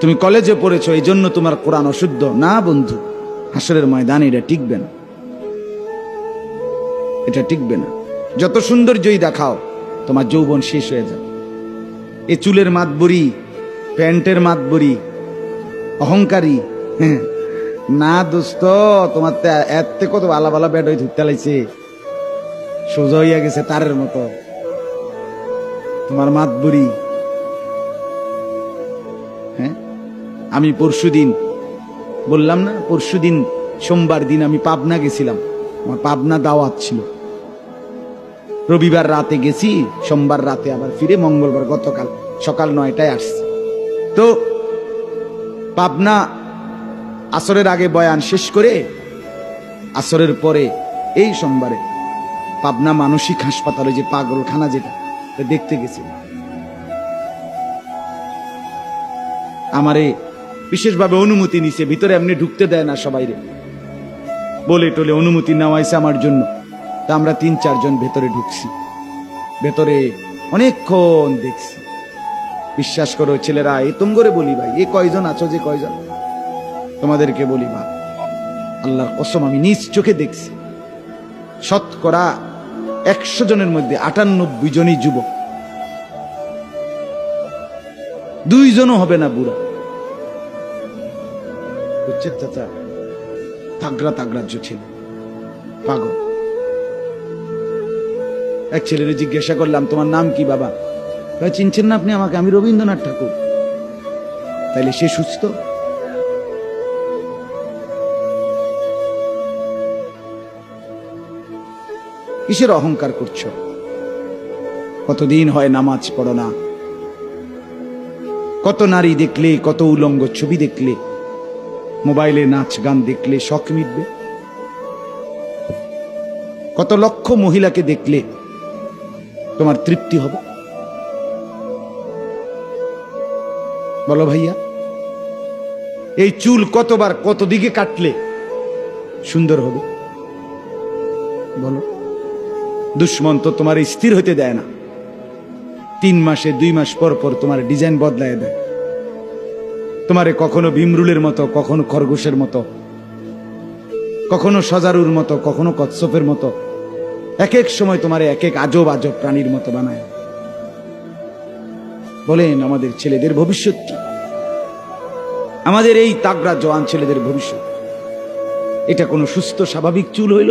তুমি কলেজে পড়েছো, এই জন্য তোমার কোরআন অশুদ্ধ। না বন্ধু, হাসরের ময়দানে এটা টিকবে না। এটা টিকবে না। যত সৌন্দর্যই দেখাও, তোমার যৌবন শেষ হয়ে যাবে। এ চুলের মাতবরি, প্যান্টের মাতবরি, অহংকারী হ্যাঁ। না দোস্ত, তোমার তো থেকে কত ভালো ভালো ব্যাট হয়ে ধরতে লাইছে সোজা হইয়া গেছে তারের মতো। তোমার মাতবরি আমি পরশুদিন, বললাম না, পরশুদিন সোমবার দিন আমি পাবনা গেছিলাম। আমার পাবনা দাওয়াত ছিল। রবিবার রাতে গেছি, সোমবার রাতে আবার ফিরে মঙ্গলবার গতকাল সকাল নয়টায় আসছি। তো পাবনা আসরের আগে বয়ান শেষ করে আসরের পরে এই সোমবারে পাবনা মানসিক হাসপাতালে যে পাগলখানা যেটা দেখতে গেছি আমারে বিশেষভাবে অনুমতি নিছে, ভিতরে এমনি ঢুকতে দেয় না সবাইরে। বলে টলে অনুমতি নেওয়া হয়েছে আমার জন্য। তা আমরা তিন চারজন ভেতরে ঢুকছি। ভেতরে অনেকক্ষণ দেখছি। বিশ্বাস করো ছেলেরা, এ তুম করে বলি ভাই, এ কয়জন আছো যে কয়জন? তোমাদেরকে বলি মা আল্লাহর কসম, আমি নিজ চোখে দেখছি। শতকরা একশো জনের মধ্যে আটানব্বই জনই যুবক। দুইজনও হবে না বুড়া। বুঝছেন চাচা তাগড়া তাগড়াজ্য ছিল। পাগল এক ছেলের জিজ্ঞাসা করলাম, তোমার নাম কি বাবা? চিনছেন না আপনি আমাকে? আমি রবীন্দ্রনাথ ঠাকুর। তাইলে সে সুস্থ? কিসের অহংকার করছ? কতদিন হয় নামাজ পড়ো না? কত নারী দেখলে, কত উলঙ্গ ছবি দেখলে মোবাইলে নাচ গান দেখলে শখ মিটবে। কত লক্ষ মহিলাকে দেখলে তোমার তৃপ্তি হবে। বলো ভাইয়া, এই চুল কতবার কত দিকে কাটলে সুন্দর হবে? বলো, দুশ্মন তো তোমার স্থির হতে দেয় না। তিন মাসে দুই মাস পর পর তোমার ডিজাইন বদলায় দেয়। তোমারে কখনো ভীমরুলের মতো, কখনো খরগোশের মতো, কখনো সজারুর মতো, কখনো কচ্ছপের মতো এক এক সময় তোমার এক এক আজব আজব প্রাণীর মতো বানায়। বলেন আমাদের ছেলেদের ভবিষ্যৎ কি? আমাদের এই তাগড়া জওয়ান ছেলেদের ভবিষ্যৎ। এটা কোনো সুস্থ, স্বাভাবিক চুল হইল?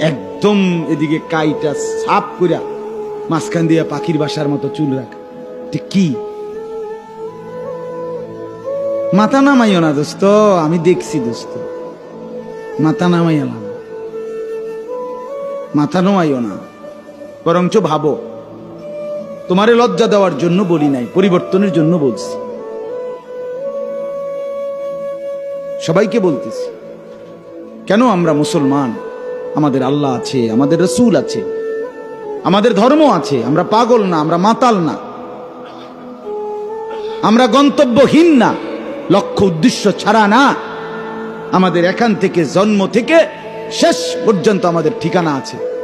একদম এদিকে কাইটা সাপ করিয়া মাঝখান দিয়া পাখির বাসার মতো চুল রাখা। এটা কি? মাথা নামাইও না, দোস্ত। আমি দেখছি, দোস্ত। মাথা নামাইও না। মাথা নামাইও না। বরঞ্চ ভাবো, তোমারে লজ্জা দেওয়ার জন্য বলি নাই, পরিবর্তনের জন্য বলছি। সবাইকে বলতেছি, কেন আমরা মুসলমান? আমাদের আল্লাহ আছে, আমাদের রসুল আছে, আমাদের ধর্ম আছে, আমরা পাগল না, আমরা মাতাল না। আমরা গন্তব্যহীন না। লক্ষ্য উদ্দেশ্য ছাড়া না। আমাদের এখান থেকে জন্ম থেকে শেষ পর্যন্ত আমাদের ঠিকানা আছে।